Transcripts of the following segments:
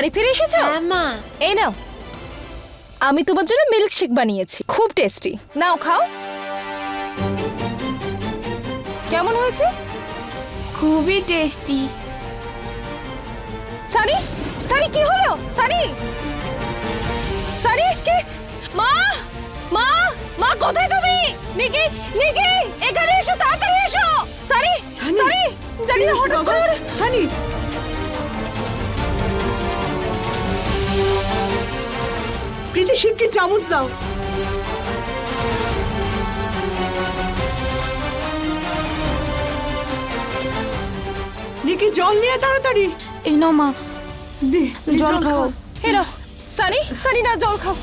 বাড়ি ফিরে এসেছ? হ্যাঁ মা। এই নাও। আমি তোমার জন্য মিল্ক শেক বানিয়েছি। খুব টেস্টি নাও খাও। কেমন হয়েছে? খুবই টেস্টি সানি সানি কি হলো? সানি! সানি কি? মা! মা! মা কোথায় তুমি? নিকি নিকি এখানে এসো তাড়াতাড়ি এসো। সানি সানি জানি না হঠাৎ করে সানি প্রীতি শিবকে চামচ দাও। নিকি জল নিয়ে তাড়াতাড়ি। এই নাও মা। দে, জল খাও। এই নাও। সানি সানি না জল খাও।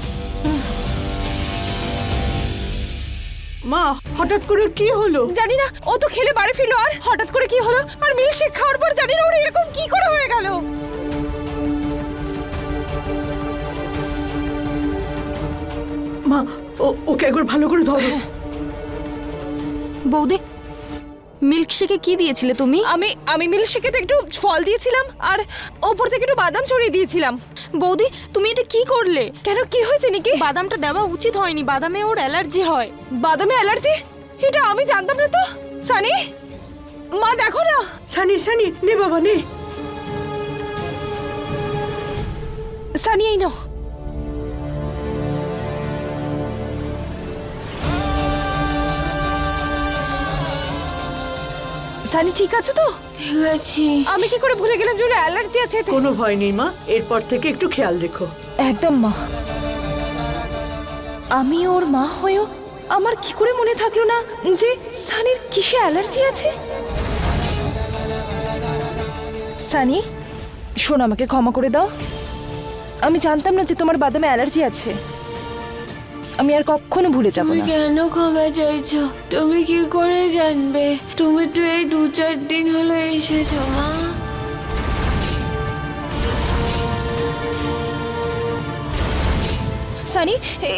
মা হঠাৎ করে কি হলো? জানি না ও তো খেলে বাড়ি ফিরলো আর হঠাৎ করে কি হলো? আর মিল্ক শেক খাওয়ার পর জানি না ওর এরকম কি করে হয়ে গেল। মা ও ওকে একবার ভালো করে ধরো। বৌদি মিল্কশেকে কি দিয়েছিলে তুমি? আমি আমি মিল্ক শেকে তো একটু ফল দিয়েছিলাম আর ওপর থেকে একটু বাদাম ছড়িয়ে দিয়েছিলাম। বৌদি তুমি এটা কি করলে? কেন কি হয়েছে নাকি? বাদামটা দেওয়া উচিত হয়নি বাদামে ওর অ্যালার্জি হয়। বাদামে অ্যালার্জি? এটা আমি জানতাম না তো। সানি? মা দেখো না। সানি সানি নে বাবা নে। সানি এই নাও। সানি ঠিক আছে তো? ঠিক আছে। আমি কি করে ভুলে গেলাম যে ওর অ্যালার্জি আছে এতে? কোনো ভয় নেই মা এরপর থেকে একটু খেয়াল রেখো। একদম মা। আমি ওর মা হয়েও আমার কি করে মনে থাকল না যে সানির কিসে অ্যালার্জি আছে? সানি শোন আমাকে ক্ষমা করে দাও। আমি জানতাম না যে তোমার বাদামে অ্যালার্জি আছে। আমি আর কখনো ভুলে যাব তুমি না। কেন ক্ষমা চাইছো? তুমি কি করে জানবে? তুমি তো এই দু চার দিন হলো এসেছ মা। সানি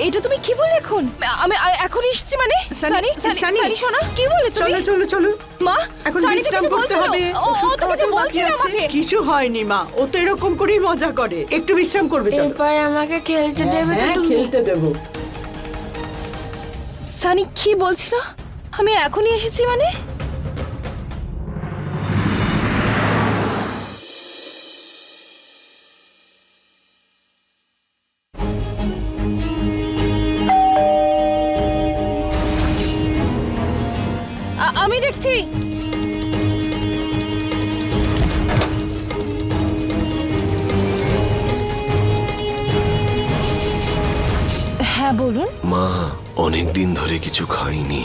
এটা তুমি কি বলে এখন? আমি এখন এসেছি মানে? সানি সানি শোনা কি বলে তুমি? চলো চলো চলো। মা এখন সানি তো বিশ্রাম কিছু করতে বলছিল। হবে। ও ও তো কিছু বলছিল আমাকে। কিছু হয়নি মা। ও তো এরকম করেই মজা করে। একটু বিশ্রাম করবে চলো। এরপর আমাকে খেলতে দেবে তো হ্যাঁ তুমি? খেলতে দেবো। সানি কি বলছিল? আমি এখনই এসেছি মানে? অনেক দিন ধরে কিছু খাইনি।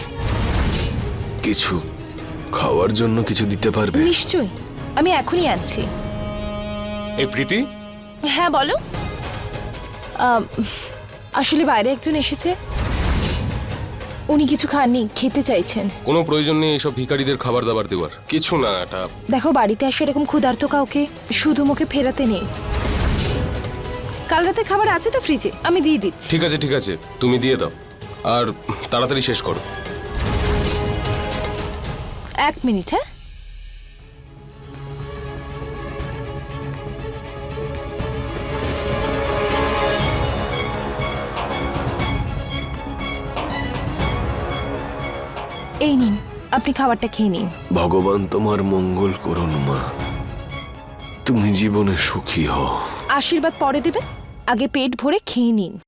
কিছু খাওয়ার জন্য কিছু দিতে পারবে? নিশ্চয়ই। আমি এখনই আনছি। এই প্রীতি? হ্যাঁ বলো। আম, আসলে বাইরে একজন এসেছে। উনি কিছু খাননি খেতে চাইছেন। কোনো প্রয়োজন নেই এসব ভিখারিদের খাবার দাবার দেওয়ার। কিছু না এটা দেখো বাড়িতে আসে এরকম ক্ষুধার্ত কাউকে শুধু মুখে ফেরাতে নেই। কাল রাতে খাবার আছে তো ফ্রিজে আমি দিয়ে দিচ্ছি। ঠিক আছে ঠিক আছে। তুমি দিয়ে দাও। আর তাড়াতাড়ি শেষ করো। এক মিনিট হ্যাঁ? এই নিন আপনি খাবারটা খেয়ে নিন। ভগবান তোমার মঙ্গল করুন মা। তুমি জীবনে সুখী হও। আশীর্বাদ পরে দেবেন আগে পেট ভরে খেয়ে নিন।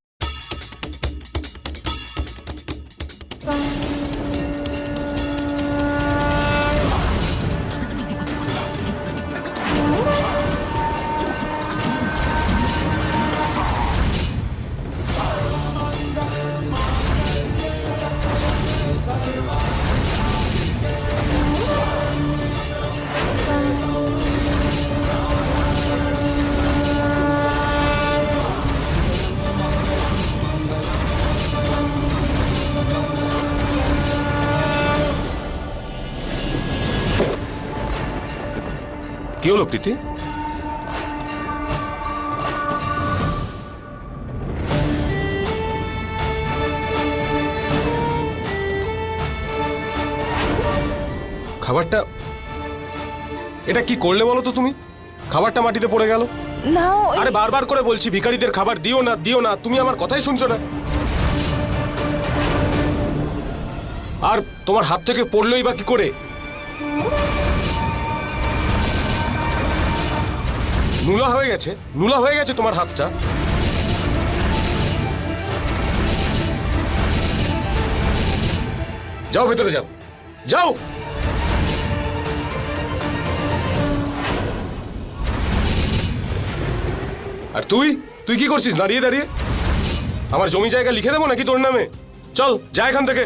প্রীতি খাবারটা এটা কি করলে বলো তো তুমি? খাবারটা মাটিতে পড়ে গেল। না আরে বারবার করে বলছি ভিখারিদের খাবার দিও না দিও না তুমি আমার কথাই শুনছো না। আর তোমার হাত থেকে পড়লোই বা কি করে? নুলা হয়ে গেছে, নুলা হয়ে গেছে তোমার হাতটা। যাও ভেতরে যাও যাও। আর তুই তুই কি করছিস? দাঁড়িয়ে দাঁড়িয়ে। আমার জমি জায়গা লিখে দেবো নাকি তোর নামে? চল, যা এখান থেকে।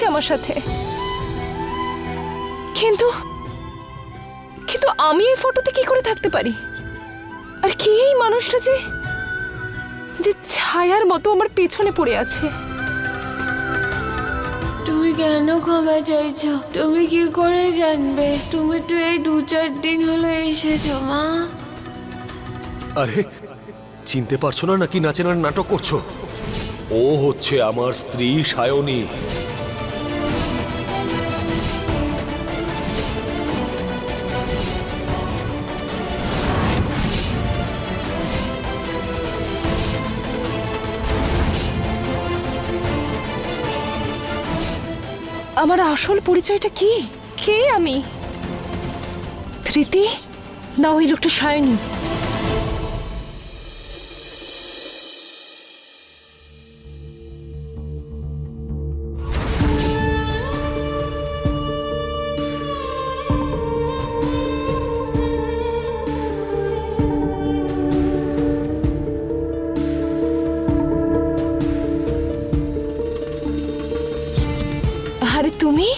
কি আমার সাথে। কিন্তু কিন্তু আমি এই ফটোতে কি করে থাকতে পারি? আর কি এই মানুষটা যে যে ছায়ার মতো আমার পেছনে পড়ে আছে? তুমি কেন ক্ষমা চাইছো? তুমি কি করে জানবে? তুমি তো এই দু চার দিন হলো এসেছ মা। আরে চিনতে পারছ না নাকি নাচেনার নাটক করছ? ও হচ্ছে আমার স্ত্রী সায়নী। আমার আসল পরিচয়টা কি? কে আমি? প্রীতি না ওই লোকটা সায়নী। আরে তুমি?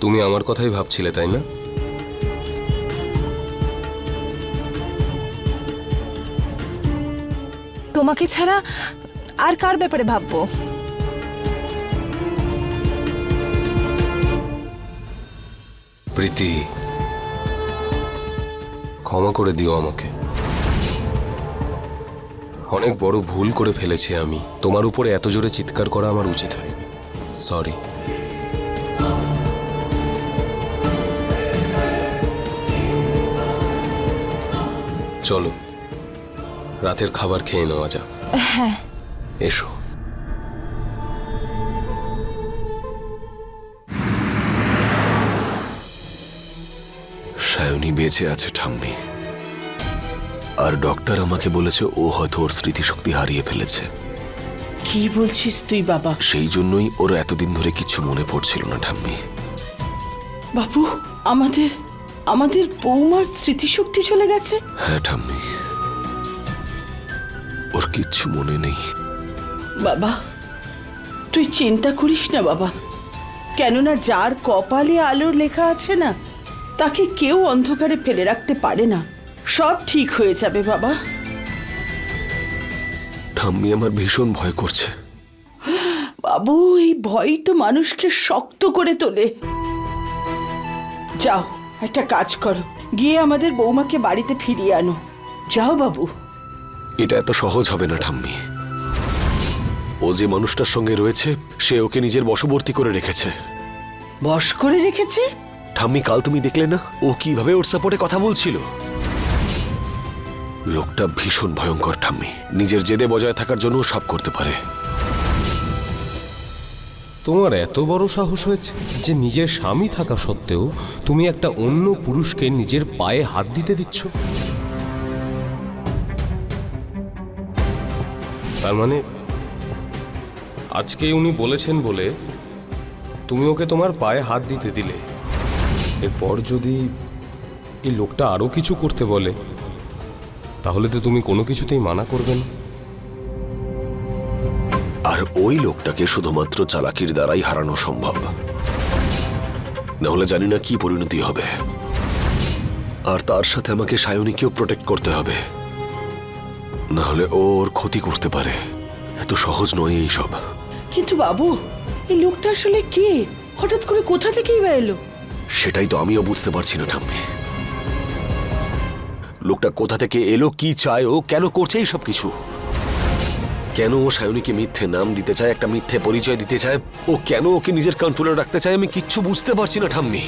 তুমি আমার কথাই ভাবছিলে তাই না? তোমাকে ছাড়া আর কার ব্যাপারে ভাববো? প্রীতি ক্ষমা করে দিও আমাকে। অনেক বড় ভুল করে ফেলেছি আমি। তোমার উপরে এত জোরে চিৎকার করা আমার উচিত হয় সরি চলো রাতের খাবার খেয়ে নেওয়া যাক। হ্যাঁ। এসো। সায়নী বেঁচে আছে ঠাম্মি। আর ডক্টর আমাকে বলেছে ও হয়তো ওর স্মৃতিশক্তি হারিয়ে ফেলেছে। কি বলছিস তুই বাবা? সেই জন্যই ওর এতদিন ধরে কিছু মনে পড়ছিল না ঠাম্মি। বাপু আমাদের আমাদের বৌমার স্মৃতিশক্তি চলে গেছে? হ্যাঁ ঠাম্মি। ওর কিচ্ছু মনে নেই। বাবা তুই চিন্তা করিস না বাবা। কেননা যার কপালে আলোর লেখা আছে না তাকে কেউ অন্ধকারে ফেলে রাখতে পারে না। সব ঠিক হয়ে যাবে বাবা। ঠাম্মি আমার ভীষণ ভয় করছে। বাবু এই ভয় তো মানুষকে শক্ত করে তোলে। যাও। একটা কাজ করো। গিয়ে আমাদের বৌমাকে বাড়িতে ফিরিয়ে আনো। যাও বাবু। এটা এত সহজ হবে না ঠাম্মি। ও যে মানুষটার সঙ্গে রয়েছে সে ওকে নিজের বশবর্তী করে রেখেছে। বশ করে রেখেছে? ঠাম্মি কাল তুমি দেখলে না ও কীভাবে ওর সাপোর্টে কথা বলছিল? লোকটা ভীষণ ভয়ঙ্কর ঠাম্মি। নিজের জেদে বজায় থাকার জন্য ও সব করতে পারে। তোমার এত বড় সাহস হয়েছে যে নিজের স্বামী থাকা সত্ত্বেও তুমি একটা অন্য পুরুষকে নিজের পায়ে হাত দিতে দিচ্ছ? তার মানে আজকে উনি বলেছেন বলে তুমি ওকে তোমার পায়ে হাত দিতে দিলে। এরপর যদি এই লোকটা আরও কিছু করতে বলে, তাহলে তো তুমি কোনো কিছুতেই মানা করবে না। আর ওই লোকটাকে শুধুমাত্র চালাকির দ্বারাই হারানো সম্ভব। নাহলে জানি না কি পরিণতি হবে। আর তার সাথে আমাকে সায়নীকেও প্রোটেক্ট করতে হবে। নাহলে ও ওর ক্ষতি করতে পারে। এত সহজ নয় এই সব। কিন্তু বাবু এই লোকটা আসলে কে? হঠাৎ করে কোথা থেকেই বা এলো? সেটাই তো আমিও বুঝতে পারছি না ঠাম্মি। লোকটা কোথা থেকে এলো কি চায় ও কেন করছে এই সব কিছু? কেন ও সায়নীকে মিথ্যে নাম দিতে চায় একটা মিথ্যে পরিচয় দিতে চায়? ও কেন ওকে নিজের কন্ট্রোলে রাখতে চায়? আমি কিচ্ছু বুঝতে পারছি না ঠাম্মি।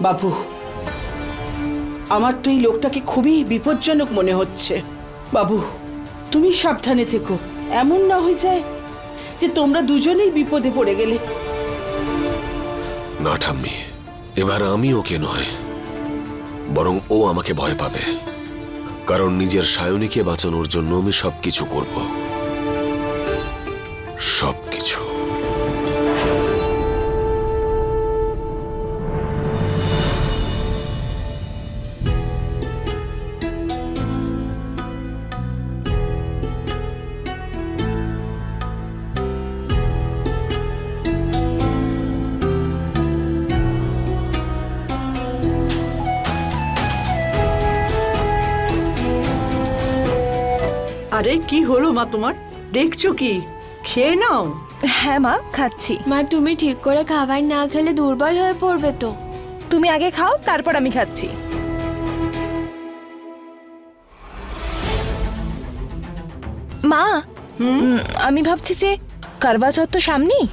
বাবু আমার তো এই লোকটাকে খুবই বিপজ্জনক মনে হচ্ছে। বাবু তুমি সাবধানে থেকো। এমন না হয়ে যায় যে তোমরা দুজনেই বিপদে পড়ে গেলে। না ঠাম্মি এবার আমি ওকে নয় বরং ও আমাকে ভয় পাবে। কারণ নিজের সায়নীকে বাঁচানোর জন্য আমি সবকিছু করব। সবকিছু আরে কি হলো মা তোমার? দেখছ কি? খেয়ে নাও। হ্যাঁ মা খাচ্ছি। মা তুমি ঠিক করে খাবার না খেলে দুর্বল হয়ে পড়বে তো। তুমি আগে খাও তারপর আমি খাচ্ছি। মা উম, আমি ভাবছি যে কারবা চৌথ তো সামনেই।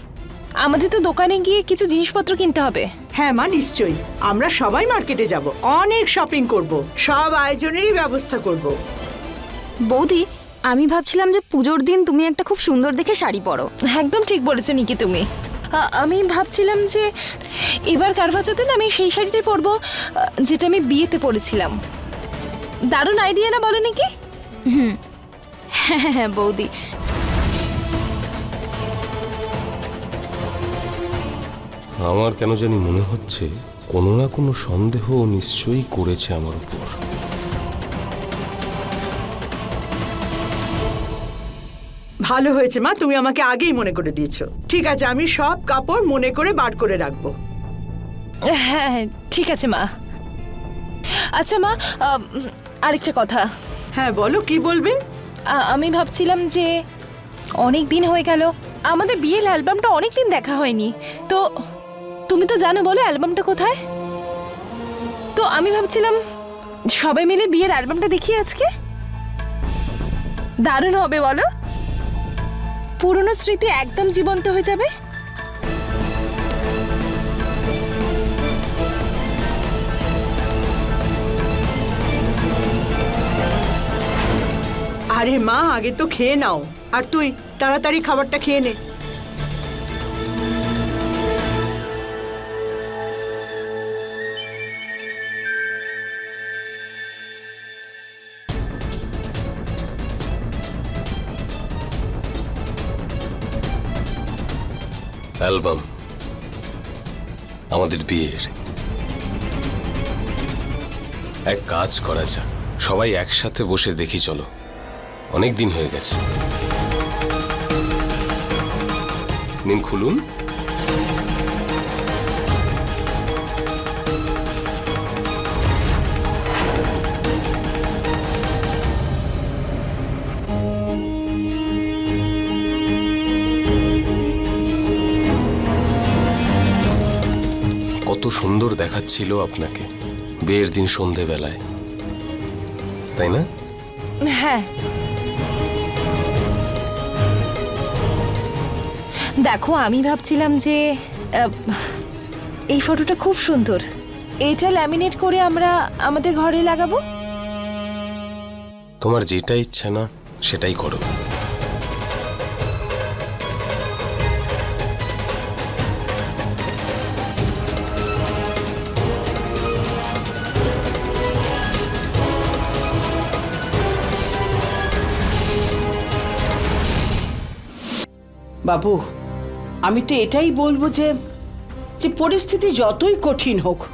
আমাদের তো দোকানে গিয়ে কিছু জিনিসপত্র কিনতে হবে। হ্যাঁ মা নিশ্চয়ই। আমরা সবাই মার্কেটে যাব। অনেক শপিং করব। সব আয়োজনেরই ব্যবস্থা করব। বৌদি আমি ভাবছিলাম যে পুজোর দিন তুমি একটা খুব সুন্দর দেখে শাড়ি পরো। একদম ঠিক বলেছ নিকি তুমি। আ- আমি ভাবছিলাম যে এবার কারবা চৌথে না আমি সেই শাড়িটাই পরবো আ, যেটা আমি বিয়েতে পরেছিলাম। দারুণ আইডিয়া না বলো নাকি? হ্যাঁ হ্যাঁ বৌদি। আমার কেন জানি মনে হচ্ছে কোনো না কোনো সন্দেহ ও নিশ্চয়ই করেছে আমার উপর। ভালো হয়েছে মা। তুমি আমাকে আগেই মনে করে দিয়েছ। ঠিক আছে আমি সব কাপড় মনে করে বার করে রাখব। হ্যাঁ হ্যাঁ, ঠিক আছে মা। আচ্ছা মা আরেকটা কথা। হ্যাঁ বলো কি বলবে? আ- আমি ভাবছিলাম যে অনেক দিন হয়ে গেল আমাদের বিয়ের অ্যালবামটা অনেক দিন দেখা হয়নি। তো তুমি তো জানো বলো অ্যালবামটা কোথায়? তো আমি ভাবছিলাম সবাই মিলে বিয়ের অ্যালবামটা দেখি আজকে। দারুণ হবে বলো। পুরনো স্মৃতি একদম জীবন্ত হয়ে যাবে? আরে মা, আগে তো খেয়ে নাও। আর তুই তাড়াতাড়ি খাবারটা খেয়ে নে। অ্যালবাম আমাদের বিয়ের। এক কাজ করা যাক। সবাই একসাথে বসে দেখি চলো। অনেক দিন হয়ে গেছে। নিন খুলুন। সুন্দর দেখাচ্ছিল আপনাকে। বিয়ের দিন সন্ধেবেলায়। তাই না? হ্যাঁ। দেখো আমি ভাবছিলাম যে আহ, এই ফটোটা খুব সুন্দর। এটা ল্যামিনেট করে আমরা আমাদের ঘরে লাগাবো? তোমার যেটা ইচ্ছা না সেটাই করো। বাবু আমি তো এটাই বলব যে যে পরিস্থিতি যতই কঠিন হোক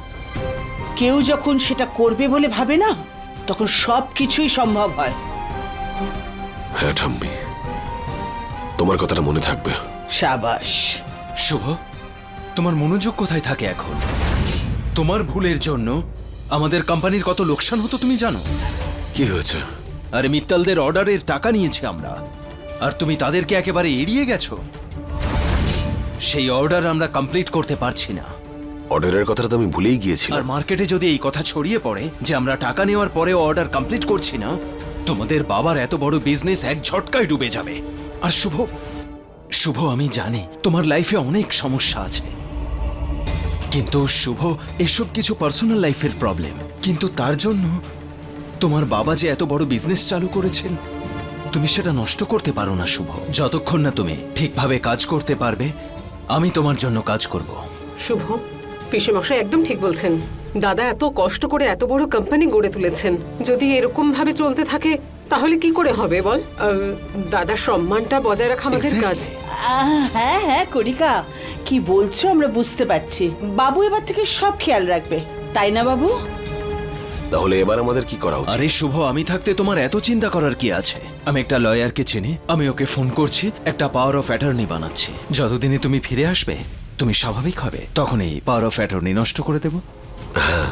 কেউ যখন সেটা করবে বলে ভাবে না তখন সব কিছুই সম্ভব হয়। হ্যাঁ ঠাম্মি। তোমার কথাটা মনে থাকবে। সাবাস। শুভ তোমার মনোযোগ কোথায় থাকে এখন? তোমার ভুলের জন্য আমাদের কোম্পানির কত লোকসান হতো তুমি জানো? কি হয়েছে? আরে মিত্তালদের অর্ডারের টাকা নিয়েছি আমরা। আর তুমি তাদেরকে একেবারে এড়িয়ে গেছো? সেই অর্ডার আমরা কমপ্লিট করতে পারছি না। অর্ডারের কথাটা তো আমি ভুলেই আর মার্কেটে যদি এই কথা ছড়িয়ে পড়ে যে আমরা টাকা নেওয়ার পরেও অর্ডার কমপ্লিট করছি না তোমাদের বাবার এত বড় বিজনেস এক ঝটকায় ডুবে যাবে। আর শুভ শুভ আমি জানি তোমার লাইফে অনেক সমস্যা আছে। কিন্তু শুভ এসব কিছু পার্সোনাল লাইফের প্রবলেম কিন্তু তার জন্য তোমার বাবা যে এত বড় বিজনেস চালু করেছেন তুমি সেটা নষ্ট করতে পারো না শুভ। যতক্ষণ না তুমি ঠিকভাবে কাজ করতে পারবে আমি তোমার জন্য কাজ করব। শুভ পিসেমশাই একদম ঠিক বলছেন। দাদা এত কষ্ট করে এত বড় কোম্পানি গড়ে তুলেছেন। যদি এরকম ভাবে চলতে থাকে তাহলে কি করে হবে বল? দাদার সম্মানটা বজায় রাখা আমাদের কাজ। আহ, হ্যাঁ হ্যাঁ করিকা কি বলছো আমরা বুঝতে পারছি। বাবু এবার থেকে সব খেয়াল রাখবে। তাই না বাবু? তাহলে এবার আমাদের কি করা উচিত? আরে শুভ আমি থাকতে তোমার এত চিন্তা করার কি আছে? আমি একটা লয়ারকে চিনি আমি ওকে ফোন করছি একটা পাওয়ার অফ অ্যাটর্নি বানাচ্ছি। যতদিনে তুমি ফিরে আসবে তুমি স্বাভাবিক হবে তখন এই পাওয়ার অফ অ্যাটর্নি নষ্ট করে দেব। হ্যাঁ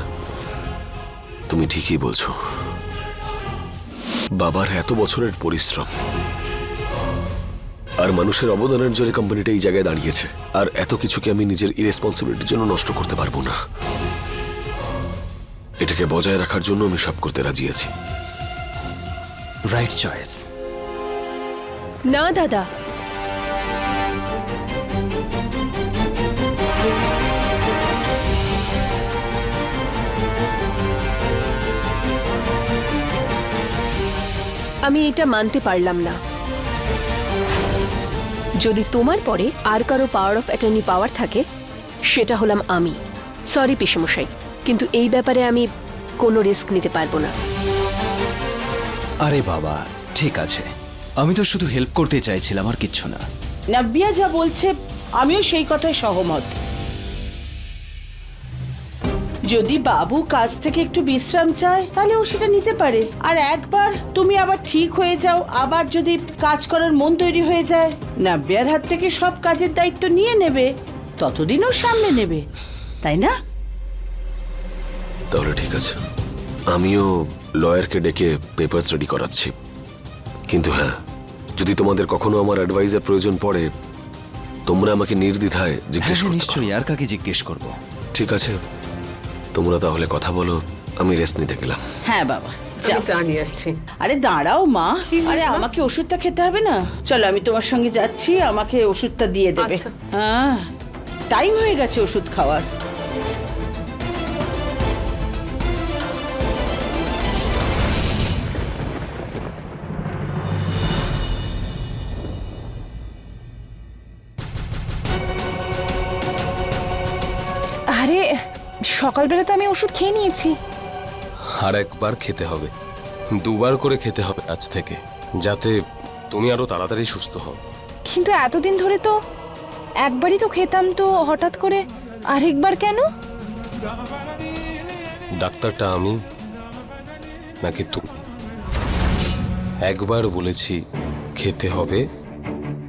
তুমি ঠিকই বলছো। বাবার এত বছরের পরিশ্রম আর মানুষের অবদানের জন্য কোম্পানিটা এই জায়গায় দাঁড়িয়েছে আর এত কিছুকে আমি নিজের ইরেসপন্সিবিলিটির জন্য নষ্ট করতে পারব না। এটাকে বজায় রাখার জন্য আমি সব করতে রাজি আছি। রাইট চয়েস না দাদা। আমি এটা মানতে পারলাম না। যদি তোমার পরে আর কারও পাওয়ার অফ অ্যাটর্নি পাওয়ার থাকে সেটা হলাম আমি। সরি পিসমশাই। কিন্তু এই ব্যাপারে আমি কোনো রিস্ক নিতে পারব না। আরে বাবা ঠিক আছে। আমি তো শুধু হেল্প করতে চাইছিলাম আর কিচ্ছু না। নাব্বিয়া যা বলছে আমিও সেই কথায় সহমত। যদি বাবু কাজ থেকে একটু বিশ্রাম চায় তাহলে ও সেটা নিতে পারে। আর একবার তুমি আবার ঠিক হয়ে যাও আবার যদি কাজ করার মন তৈরি হয়ে যায় নাব্বিয়ার হাত থেকে সব কাজের দায়িত্ব নিয়ে নেবে ততদিনও সামনে নেবে। তাই না? তাহলে ঠিক আছে। আমিও লয়ারকে ডেকে পেপারস রেডি করাচ্ছি। কিন্তু হ্যাঁ যদি তোমাদের কখনো আমার অ্যাডভাইসের প্রয়োজন পড়ে তোমরা আমাকে নির্দ্বিধায় হ্যাঁ জিজ্ঞেস হ্যাঁ, করতে নিশ্চয়ই আর কাকে জিজ্ঞেস করব? ঠিক আছে তোমরা তাহলে কথা বলো আমি রেস্ট নিতে গেলাম। হ্যাঁ বাবা আসছি। আরে দাঁড়াও মা। আরে আমাকে ওষুধটা খেতে হবে না? চলো আমি তোমার সঙ্গে যাচ্ছি আমাকে ওষুধটা দিয়ে দেবে। আচ্ছা। হ্যাঁ টাইম হয়ে গেছে ওষুধ খাওয়ার। সকালবেলা তো আমি ওষুধ খেয়ে নিয়েছি। আর একবার খেতে হবে। দুবার করে খেতে হবে আজ থেকে যাতে তুমি আরও তাড়াতাড়ি সুস্থ হও। কিন্তু এতদিন ধরে তো একবারই তো খেতাম তো হঠাৎ করে আরেকবার কেন? ডাক্তারটা আমি নাকি তুমি? একবার বলেছি খেতে হবে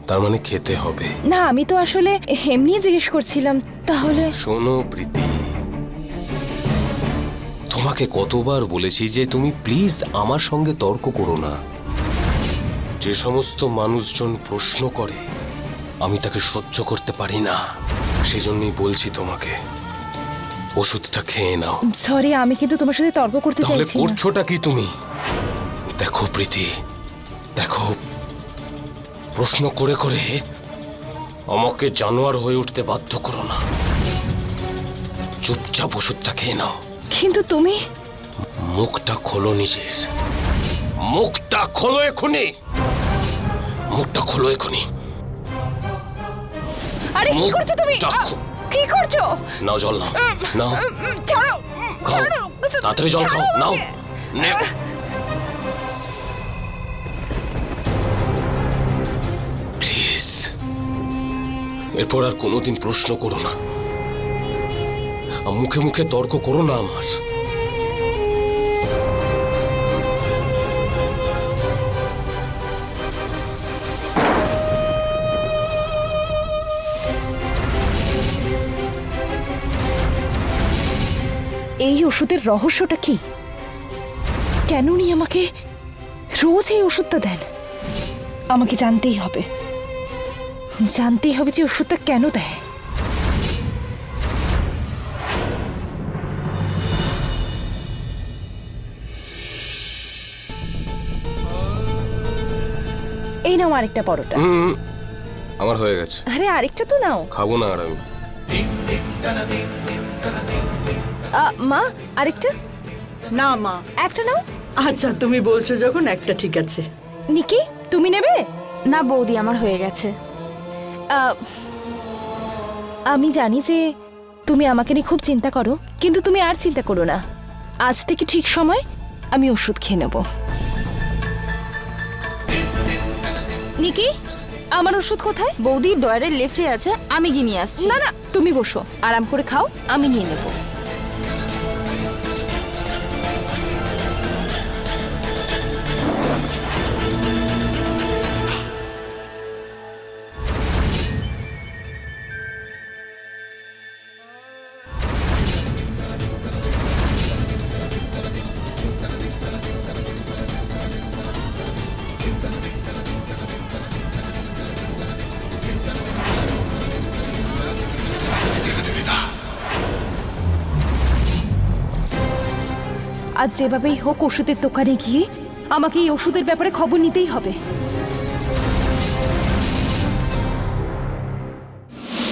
তার মানে খেতে হবে। না আমি তো আসলে এমনি জিজ্ঞেস করছিলাম তাহলে শোনো প্রীতি। তোমাকে কতবার বলেছি যে তুমি প্লিজ আমার সঙ্গে তর্ক করো না। যে সমস্ত মানুষজন প্রশ্ন করে আমি তাকে সহ্য করতে পারি না। সেজন্যই বলছি তোমাকে ওষুধটা খেয়ে নাও। সরি আমি কিন্তু তোমার সাথে তর্ক করতে চাইছি না। করছোটা কি তুমি? দেখো প্রীতি দেখো প্রশ্ন করে করে আমাকে জানোয়ার হয়ে উঠতে বাধ্য করো না। চুপচাপ ওষুধটা খেয়ে নাও। কিন্তু তুমি? মুখটা খোলো নিজের মুখটা খোলো এখনই। মুখটা খোলো এখনই। আরে কি করছ তুমি? কি করছ? নাও জল নাও। নাও। ছাড়ো ছাড়ো তাড়াতাড়ি জল খাও। নাও। নে। প্লিজ। এরপর আর কোনোদিন প্রশ্ন করো না। মুখে মুখে তর্ক করো না আমার। এই ওষুধের রহস্যটা কি? কেন উনি আমাকে রোজ এই ওষুধটা দেন? আমাকে জানতেই হবে। জানতেই হবে যে ওষুধটা কেন দেয়। এই নাও আরেকটা পরোটা। হুম আমার হয়ে গেছে। আরে আরেকটা তো নাও। খাব না আর আমি। আ, মা আরেকটা? না মা। একটা নাও। আচ্ছা তুমি বলছো যখন একটা ঠিক আছে। নিকি তুমি নেবে? না বৌদি আমার হয়ে গেছে। আ, আমি জানি যে তুমি আমাকে নিয়ে খুব চিন্তা করো কিন্তু তুমি আর চিন্তা করো না। আজ থেকে ঠিক সময় আমি ওষুধ খেয়ে নেব। নিকি আমার ওষুধ কোথায়? বৌদি ডয়ারের লেফটে আছে আমি গিয়ে নিয়ে আসছি। না না তুমি বসো। আরাম করে খাও আমি নিয়ে নেব। আজ যেভাবেই হোক ওষুধের দোকানে গিয়ে আমাকে এই ওষুধের ব্যাপারে খবর নিতেই হবে।